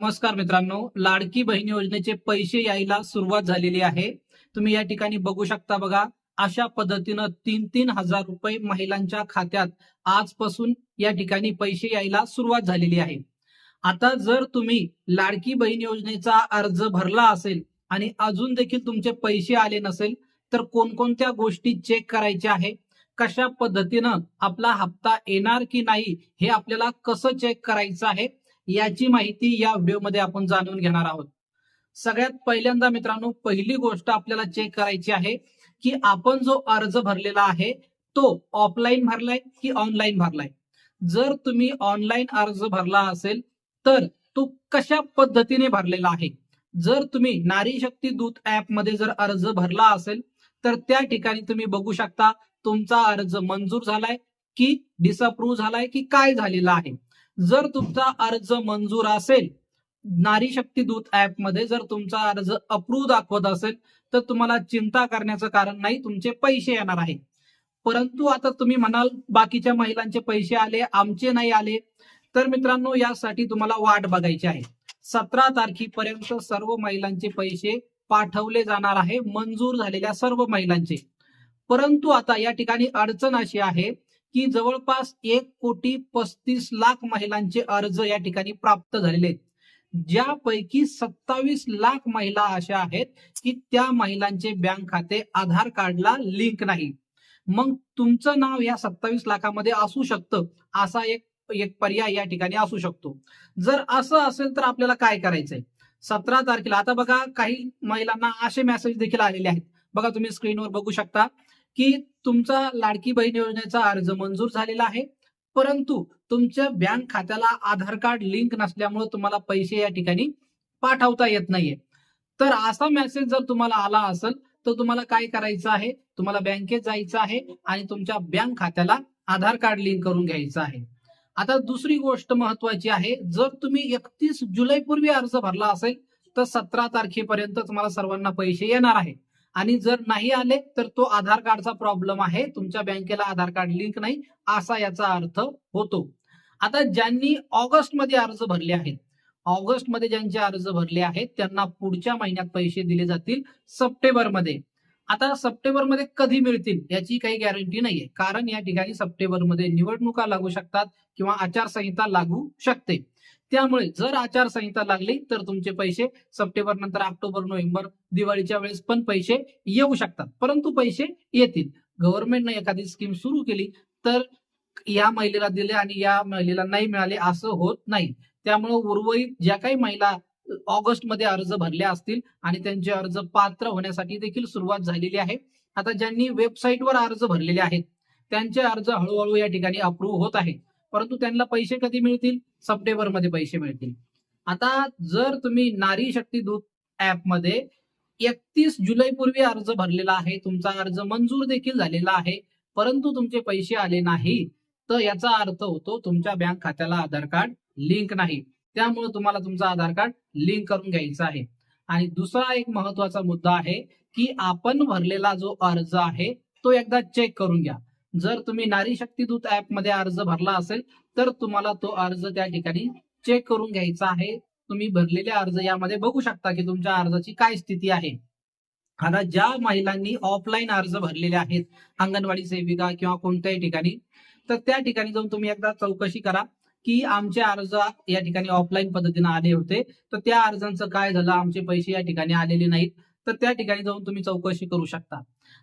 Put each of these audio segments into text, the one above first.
नमस्कार मित्रांनो लाडकी बहीण योजनेचे पैसे यायला सुरुवात झालेली आहे. तुम्ही या ठिकाणी बघू शकता बघा अशा पद्धतीनं तीन तीन हजार रुपये महिलांच्या खात्यात आजपासून या ठिकाणी पैसे यायला सुरुवात झालेली आहे. आता जर तुम्ही लाडकी बहीण योजनेचा अर्ज भरला असेल आणि अजून देखील तुमचे पैसे आले नसेल तर कोणकोणत्या गोष्टी चेक करायच्या आहे? कशा पद्धतीनं आपला हप्ता येणार की नाही हे आपल्याला कसं चेक करायचं आहे? याची माहिती या व्हिडिओमध्ये आपण जाणून घेणार आहोत. सगळ्यात पहिल्यांदा मित्रांनो पहिली गोष्ट आपल्याला चेक करायची आहे की आपण जो अर्ज भरलेला आहे तो ऑफलाईन भरलाय की ऑनलाईन भरलाय? जर तुम्ही ऑनलाईन अर्ज भरला असेल तर तो कशा पद्धतीने भरलेला आहे? जर तुम्ही नारी शक्ती दूत ऍपमध्ये जर अर्ज भरला असेल तर त्या ठिकाणी तुम्ही बघू शकता तुमचा अर्ज मंजूर झालाय की डिसअप्रूव्ह झालाय की काय झालेला आहे. जर तुमचा अर्ज मंजूर असेल नारी शक्ती दूत ऍपमध्ये जर तुमचा अर्ज अप्रूव्ह दाखवत असेल तर तुम्हाला चिंता करण्याचं कारण नाही तुमचे पैसे येणार आहे परंतु आता तुम्ही म्हणाल बाकीच्या महिलांचे पैसे आले आमचे नाही आले तर मित्रांनो यासाठी तुम्हाला वाट बघायची आहे. सतरा तारखेपर्यंत सर्व महिलांचे पैसे पाठवले जाणार आहे मंजूर झालेल्या सर्व महिलांचे. परंतु आता या ठिकाणी अडचण अशी आहे की जवळपास एक कोटी पस्तीस लाख महिलांचे अर्ज या ठिकाणी प्राप्त झालेले आहेत. ज्यापैकी सत्तावीस लाख महिला अशा आहेत की त्या महिलांचे बँक खाते आधार कार्डला लिंक नाही. मग तुमचं नाव या सत्तावीस लाखामध्ये असू शकतं. असा एक एक पर्याय या ठिकाणी असू शकतो. जर असं असेल तर आपल्याला काय करायचंय? सतरा तारखेला आता बघा काही महिलांना असे मेसेज देखील आलेले आहेत. बघा तुम्ही स्क्रीनवर बघू शकता. की तुमचा लाडकी बहीण योजनेचा अर्ज मंजूर झालेला आहे परंतु तुमच्या बँक खात्याला आधार कार्ड लिंक नसल्यामुळे तुम्हाला पैसे या ठिकाणी पाठवता येत नाहीये. तर असा मेसेज जर तुम्हाला आला असेल तर तुम्हाला काय करायचं आहे? तुम्हाला बँकेत जायचं आहे आणि तुमच्या बँक खात्याला आधार कार्ड लिंक करून घ्यायचं आहे. आता दुसरी गोष्ट महत्वाची आहे जर तुम्ही एकतीस जुलै पूर्वी अर्ज भरला असेल तर सतरा तारखेपर्यंत तुम्हाला सर्वांना पैसे येणार आहे. आणि जर नाही आले तर तो आधार कार्डचा प्रॉब्लेम आहे. तुमच्या बँकेला आधार कार्ड लिंक नाही असा याचा अर्थ होतो. आता ज्यांनी ऑगस्टमध्ये अर्ज भरले आहेत ऑगस्टमध्ये ज्यांचे अर्ज भरले आहेत त्यांना पुढच्या महिन्यात पैसे दिले जातील सप्टेंबरमध्ये आता सप्टेंबरमध्ये कधी मिळतील याची काही गॅरंटी नाहीये. कारण या ठिकाणी सप्टेंबरमध्ये निवडणुका लागू शकतात किंवा आचारसंहिता लागू शकते. त्यामुळे जर आचारसंहिता लागली तर तुमचे पैसे सप्टेंबर नंतर ऑक्टोबर नोव्हेंबर दिवाळीच्या वेळेस पण पैसे येऊ शकतात. परंतु पैसे येतील. गव्हर्नमेंटने एखादी स्कीम सुरू केली तर या महिलेला दिले आणि या महिलेला नाही मिळाले असं होत नाही. त्यामुळे उर्वरित ज्या काही महिला ऑगस्टमध्ये अर्ज भरले असतील आणि त्यांचे अर्ज पात्र होण्यासाठी देखील सुरुवात झालेली आहे. आता ज्यांनी वेबसाईटवर अर्ज भरलेले आहेत त्यांचे अर्ज हळूहळू या ठिकाणी अप्रूव्ह होत आहे परंतु त्यांना पैसे कधी मिळतील? सप्टेंबरमध्ये पैसे मिळतील. आता जर तुम्ही नारी शक्ती दूत ऍपमध्ये एकतीस जुलै पूर्वी अर्ज भरलेला आहे तुमचा अर्ज मंजूर देखील झालेला आहे परंतु तुमचे पैसे आले नाही तर याचा अर्थ होतो तुमच्या बँक खात्याला आधार कार्ड लिंक नाही. त्यामुळे तुम्हाला तुमचा आधार कार्ड लिंक करून घ्यायचा आहे. आणि दुसरा एक महत्त्वाचा मुद्दा आहे की आपण भरलेला जो अर्ज आहे तो एकदा चेक करून घ्या. जर तुम्ही नारी शक्ती दूत ऍपमध्ये अर्ज भरला असेल तर तुम्हाला तो अर्ज त्या ठिकाणी चेक करून घ्यायचा आहे. तुम्ही भरलेले अर्ज यामध्ये बघू शकता की तुमच्या अर्जाची काय स्थिती आहे. आता ज्या महिलांनी ऑफलाईन अर्ज भरलेले आहेत अंगणवाडी सेविका किंवा कोणत्याही ठिकाणी तर त्या ठिकाणी जाऊन तुम्ही एकदा चौकशी करा. की आमचे अर्ज या ठिकाणी ऑफलाईन पद्धतीने आले होते. तर त्या अर्जांचं काय झालं? आमचे पैसे या ठिकाणी आलेले नाहीत. तर त्या ठिकाणी जाऊन तुम्ही चौकशी करू शकता.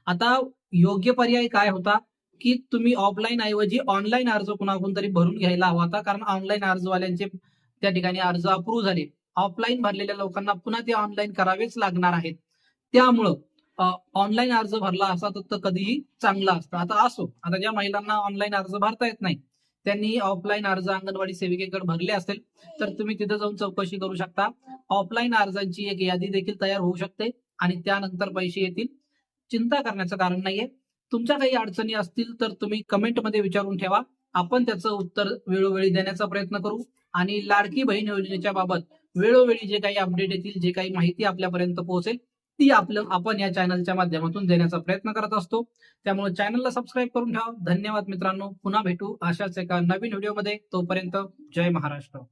आता योग्य पर्याय काय होता? की तुम्ही ऑफलाईन ऐवजी ऑनलाईन अर्ज कुणाकडून तरी भरून घ्यायला हवा होता. कारण ऑनलाईन अर्जवाल्यांचे त्या ठिकाणी अर्ज अप्रूव्ह झाले. ऑफलाईन भरलेल्या लोकांना पुन्हा ते ऑनलाईन करावेच लागणार आहेत. त्यामुळं ऑनलाईन अर्ज भरला असा तर कधीही चांगला असतं. आता असो. आता ज्या महिलांना ऑनलाईन अर्ज भरता येत नाही त्यांनी ऑफलाईन अर्ज अंगणवाडी सेविकेकडे भरले असेल तर तुम्ही तिथे जाऊन चौकशी करू शकता. ऑफलाईन अर्जांची एक यादी देखील तयार होऊ शकते आणि त्यानंतर पैसे येतील. चिंता करण्याचं कारण नाहीये. तुमच्या काही अडचणी असतील तर तुम्ही कमेंटमध्ये विचारून ठेवा. आपण त्याचं उत्तर वेळोवेळी देण्याचा प्रयत्न करू. आणि लाडकी बहीण योजनेच्या बाबत वेळोवेळी जे काही अपडेट येतील जे काही माहिती आपल्यापर्यंत पोहोचेल ती आपलं आपण या चॅनलच्या माध्यमातून देण्याचा प्रयत्न करत असतो. त्यामुळे चॅनलला सबस्क्राईब करून ठेवा. धन्यवाद मित्रांनो. पुन्हा भेटू अशाच एका नवीन व्हिडिओमध्ये तोपर्यंत जय महाराष्ट्र.